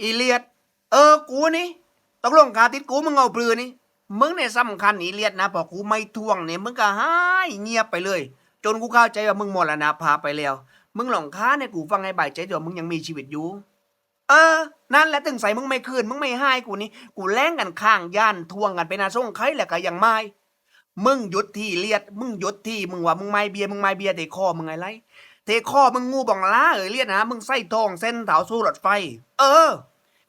อีเลียด เออกูนี่ตกลงคาติดกูมึงเอาปลือนี่มึงเนี่ยสำคัญอีเลียดนะพอกูไม่ทวงเนี่ยมึงก็หายเงียบไปเลย จนกูเข้าใจว่ามึงหมรณภาพาไปแล้ว มึงหลงค้าเนี่ยกูฟังให้บ่ายใจเดี๋ยวมึงยังมีชีวิตอยู่ เออ นั่นแหละตึงใส่มึงไม่คืนมึงไม่ให้กูนี่กูแล้งกันข้างย่านทวงกันเป็นาส่งใครแหละก็ยังไม่มึงหยุดที่เลียด มึงหยุดที่มึงว่ามึงไม่เบียร์มึงไม่เบียร์เตะคอมึงไงไร เตะคอมึงงูบองล้าเอ้ยเลียดนะมึงใส่ทองเส้นเถาสู้รถไฟ เออ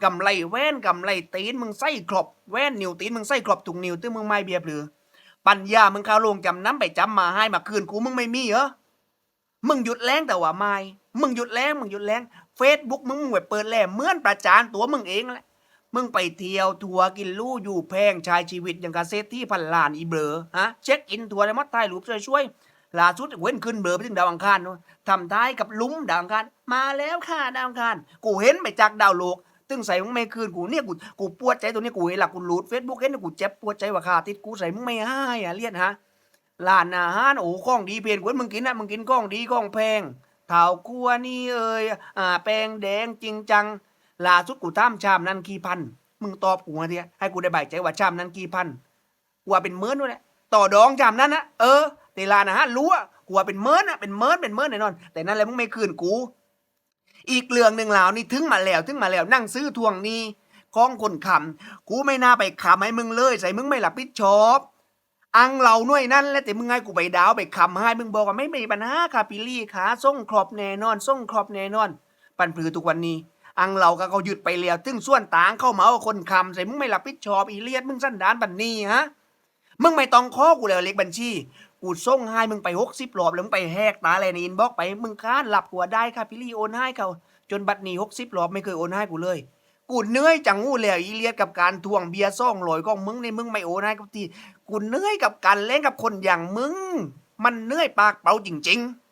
กำไรแว่นกำไรตีนมึงใส่ครบแว่นนิ้วตีนมึงใส่ครบทุกนิ้วตึงมึงไม่เบียร์หรือ ปัญญามึงเข้าโรงจำน้ำไปจำมาให้มาคืนกูมึงไม่มีเหรอมึงหยุดแรงแต่ว่าไม่ มึงหยุดแรงมึงหยุดแรงเฟซบุ๊กมึงมึงไปเปิดแหล่เหมือนประจานตัวมึงเองแหละมึงไปเที่ยวทัวร์กินลู่อยู่แพงชายชีวิตอย่างกาเซตที่พันล้านอีเบลอฮะเช็คอินทัวร์ในมัดถ่ายรูปช่วย ล่าสุดเว้นขึ้นเบลอไปถึงดาวอังคารนู้นทำท้ายกับลุ้มดาวอังคารมาแล้วค่ะดาวอังคารกูเห็นไปจากดาวโลกตึงใส่มึงไม่คืนกูเนี่ยกูกูปวดใจตัวนี้กูเห็นหลักกูรูดเฟซบุ๊กเห็นกูเจ็บปวดใจว่าขาติดกูใส่มึงไม่ให้อะเลียนฮะร้านอาหารโอ้ของดีเพนกวนมึงกินนะมึงกินของดีของแพงเถาคั่วนี่เอ้ยอ่าแป้งแดงจริงจังล่าสุดกูตามชามนั้นกี่พัน มึงตอบกูมาเดียให้กูได้บายใจว่าชามนั้นกี่พันกูว่าเป็นเมินด้วยแหละต่อดองชามนั้นนะเออ แต่ร้านอาหารรู้อะกูว่าเป็นเมินอะเป็นเมินเป็นเมินแน่นอน แต่นั่นแหละมึงไม่คืนกู อีกเรื่องหนึ่งแล้วนี่ถึงมาแล้วถึงมาแล้วนั่งซื้อทวงนี้ของคนคำกูไม่น่าไปคำให้มึงเลย ใส่มึงไม่รับผิดชอบ อังเราหน่วยนั่นแหละแต่มึงไงกูไปดาวไปคำให้มึงบอกว่าไม่มีปัญหาค่ะพี่ลี่ขาส่งครอบแน่นอนส่งครอบแน่นอน ปันปลือทุกวันนี้อังเราก็เขาหยุดไปแล้วถึงส่วนต่างเข้ามาเอาคนคำใส่มึงไม่รับผิดชอบอีเลียดมึงสั้นดานบันนี้ฮะ มึงไม่ต้องข้อกูแล้วเล็กบัญชี กูส่งให้มึงไปหกสิบรอบแล้วมึงไปแหกตาเลยในอินบ็อกไป มึงค้านหลับกูว่าได้ค่ะพี่ลี่โอนให้เขาจนบัดนี้หกสิบรอบไม่เคยโอนให้กูเลย กูเหนื่อยจังงูแล้วอีเลียดกับการทวงเบียร์ซ่องลอยของมึงในมึงไม่โอนให้กูทีกูเหนื่อยกับการเล่นกับคนอย่างมึง มันเหนื่อยปากเปล่าจริง ๆ